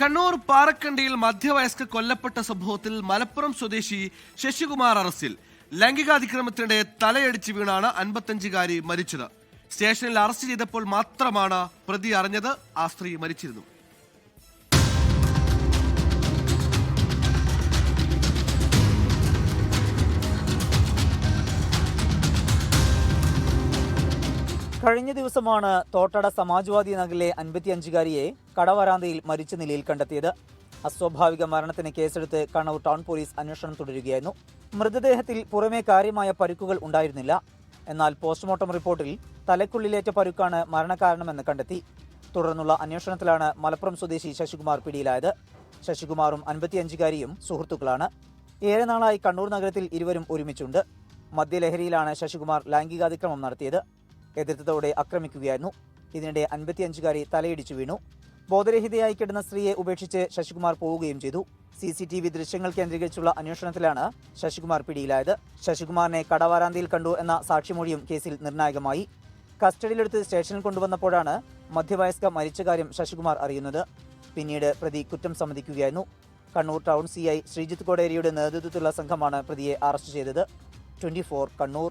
കണ്ണൂർ പാറക്കണ്ടിയിൽ മധ്യവയസ്ക കൊല്ലപ്പെട്ട സംഭവത്തിൽ മലപ്പുറം സ്വദേശി ശശികുമാർ അറസ്റ്റിൽ. ലൈംഗികാതിക്രമത്തിനിടെ തലയടിച്ച് വീണാണ് അൻപത്തഞ്ചുകാരി മരിച്ചത്. സ്റ്റേഷനിൽ അറസ്റ്റ് ചെയ്തപ്പോൾ മാത്രമാണ് പ്രതി അറിഞ്ഞത്. ആ സ്ത്രീ മരിച്ചിരുന്നു. കഴിഞ്ഞ ദിവസമാണ് തോട്ടട സമാജ്വാദി നഗറിലെ അൻപത്തിയഞ്ചുകാരിയെ കടവരാന്തയിൽ മരിച്ച നിലയിൽ കണ്ടെത്തിയത്. അസ്വാഭാവിക മരണത്തിന് കേസെടുത്ത് കണ്ണൂർ ടൗൺ പോലീസ് അന്വേഷണം തുടരുകയായിരുന്നു. മൃതദേഹത്തിൽ പുറമേ കാര്യമായ പരുക്കുകൾ ഉണ്ടായിരുന്നില്ല. എന്നാൽ പോസ്റ്റ്മോർട്ടം റിപ്പോർട്ടിൽ തലക്കുള്ളിലേറ്റ പരുക്കാണ് മരണകാരണമെന്ന് കണ്ടെത്തി. തുടർന്നുള്ള അന്വേഷണത്തിലാണ് മലപ്പുറം സ്വദേശി ശശികുമാർ പിടിയിലായത്. ശശികുമാറും അൻപത്തിയഞ്ചുകാരിയും സുഹൃത്തുക്കളാണ്. ഏറെ നാളായി കണ്ണൂർ നഗരത്തിൽ ഇരുവരും ഒരുമിച്ചുണ്ട്. മദ്യലഹരിയിലാണ് ശശികുമാർ ലൈംഗികാതിക്രമം നടത്തിയത്. എതിർത്തതോടെ ആക്രമിക്കുകയായിരുന്നു. ഇതിനിടെ അൻപത്തിയഞ്ചുകാരി തലയിടിച്ചു വീണു. ബോധരഹിതയായി കിടന്ന സ്ത്രീയെ ഉപേക്ഷിച്ച് ശശികുമാർ പോവുകയും ചെയ്തു. സി സി ടി വി ദൃശ്യങ്ങൾ കേന്ദ്രീകരിച്ചുള്ള അന്വേഷണത്തിലാണ് ശശികുമാർ പിടിയിലായത്. ശശികുമാറിനെ കടവാരാന്തിയിൽ കണ്ടു എന്ന സാക്ഷിമൊഴിയും കേസിൽ നിർണായകമായി. കസ്റ്റഡിയിലെടുത്ത് സ്റ്റേഷനിൽ കൊണ്ടുവന്നപ്പോഴാണ് മധ്യവയസ്ക മരിച്ച കാര്യം ശശികുമാർ അറിയുന്നത്. പിന്നീട് പ്രതി കുറ്റം സമ്മതിക്കുകയായിരുന്നു. Kannur town C I Sreejith കോടേരിയുടെ നേതൃത്വത്തിലുള്ള സംഘമാണ് പ്രതിയെ അറസ്റ്റ് ചെയ്തത്. ട്വന്റി കണ്ണൂർ.